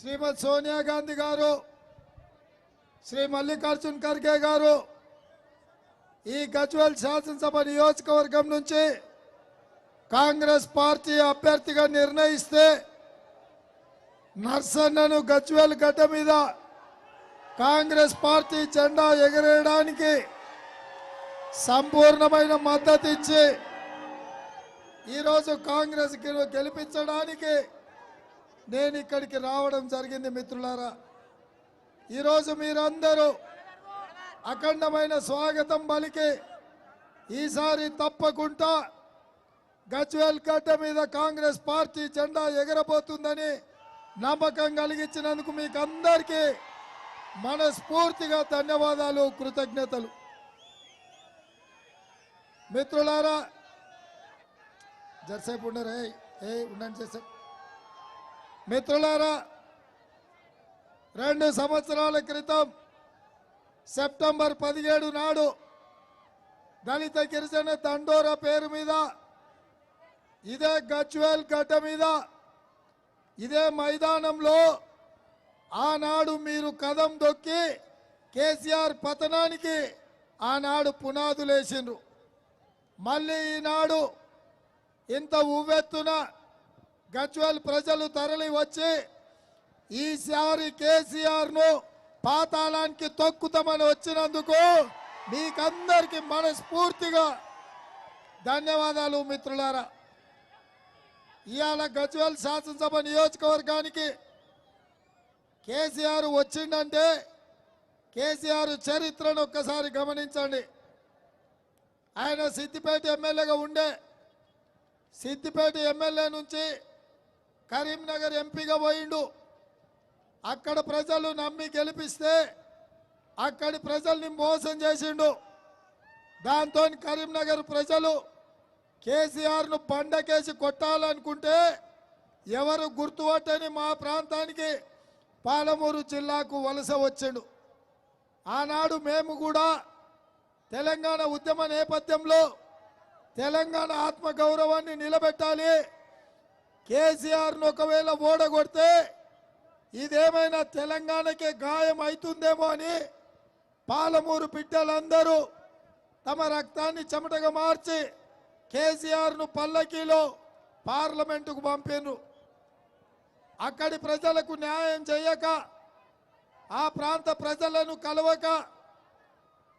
శ్రీమతి సోనియా గాంధీ గారు శ్రీ మల్లికార్జున్ ఖర్గే గారు ఈ గజ్వల్ శాసనసభ నియోజకవర్గం నుంచి కాంగ్రెస్ పార్టీ అభ్యర్థిగా నిర్ణయిస్తే నర్సన్నను గజ్వేల్ గడ్డ మీద కాంగ్రెస్ పార్టీ జెండా ఎగరేయడానికి సంపూర్ణమైన మద్దతు ఇచ్చి ఈరోజు కాంగ్రెస్ గెలు- గెలిపించడానికి నేను ఇక్కడికి రావడం జరిగింది మిత్రులారా. ఈరోజు మీరందరూ అఖండమైన స్వాగతం పలికి ఈసారి తప్పకుండా గజ్వేల్ కట్ట మీద కాంగ్రెస్ పార్టీ జెండా ఎగరబోతుందని నమ్మకం కలిగించినందుకు మీకు అందరికీ మనస్ఫూర్తిగా ధన్యవాదాలు కృతజ్ఞతలు. మిత్రులారా జరసేపు ఉండరే ఏ ఉండండి జరసేపు. మిత్రులారా రెండు సంవత్సరాల క్రితం సెప్టెంబర్ పదిహేడు నాడు దళిత గిరిజన దండోరా పేరు మీద ఇదే గచ్వేల్ గడ్డ మీద ఇదే మైదానంలో ఆనాడు మీరు కదం దొక్కి కేసీఆర్ పతనానికి ఆనాడు పునాదులేసిండ్రు. మళ్ళీ ఈనాడు ఇంత ఉవ్వెత్తున గజ్వెల్ ప్రజలు తరలి వచ్చి ఈసారి కేసీఆర్ను పాతాళానికి తొక్కుతామని వచ్చినందుకు మీకందరికి మనస్ఫూర్తిగా ధన్యవాదాలు మిత్రులారా. ఇవాళ గజ్వెల్ శాసనసభ నియోజకవర్గానికి కేసీఆర్ వచ్చిందంటే కేసీఆర్ చరిత్రను ఒక్కసారి గమనించండి. ఆయన సిద్దిపేట ఎమ్మెల్యేగా ఉండే సిద్దిపేట ఎమ్మెల్యే నుంచి కరీంనగర్ ఎంపీగా పోయిండు. అక్కడ ప్రజలు నమ్మి గెలిపిస్తే అక్కడి ప్రజల్ని మోసం చేసిండు. దాంతో కరీంనగర్ ప్రజలు కేసీఆర్ను బండకేసి కొట్టాలనుకుంటే ఎవరు గుర్తుపట్టని మా ప్రాంతానికి పాలమూరు జిల్లాకు వలస వచ్చిండు. ఆనాడు మేము కూడా తెలంగాణ ఉద్యమ నేపథ్యంలో తెలంగాణ ఆత్మగౌరవాన్ని నిలబెట్టాలి. కేసీఆర్ను ఒకవేళ ఓడగొడితే ఇదేమైనా తెలంగాణకే గాయం అవుతుందేమో అని పాలమూరు బిడ్డలందరూ తమ రక్తాన్ని చెమటగా మార్చి కేసీఆర్ను పల్లకీలో పార్లమెంటుకు పంపినరు అక్కడి ప్రజలకు న్యాయం చేయక ఆ ప్రాంత ప్రజలను కలవక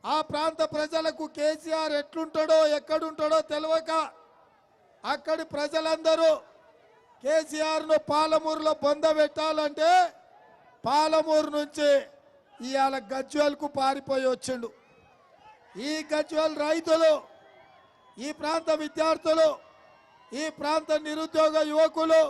ఆ ప్రాంత ప్రజలకు కేసీఆర్ ఎట్లుంటాడో ఎక్కడుంటాడో తెలియక అక్కడి ప్రజలందరూ కేసీఆర్ను పాలమూరులో పొందబెట్టాలంటే పాలమూరు నుంచి ఇవాళ గజ్వల్కు పారిపోయి వచ్చిండు. ఈ గజ్వల్ రైతులు ఈ ప్రాంత విద్యార్థులు ఈ ప్రాంత నిరుద్యోగ యువకులు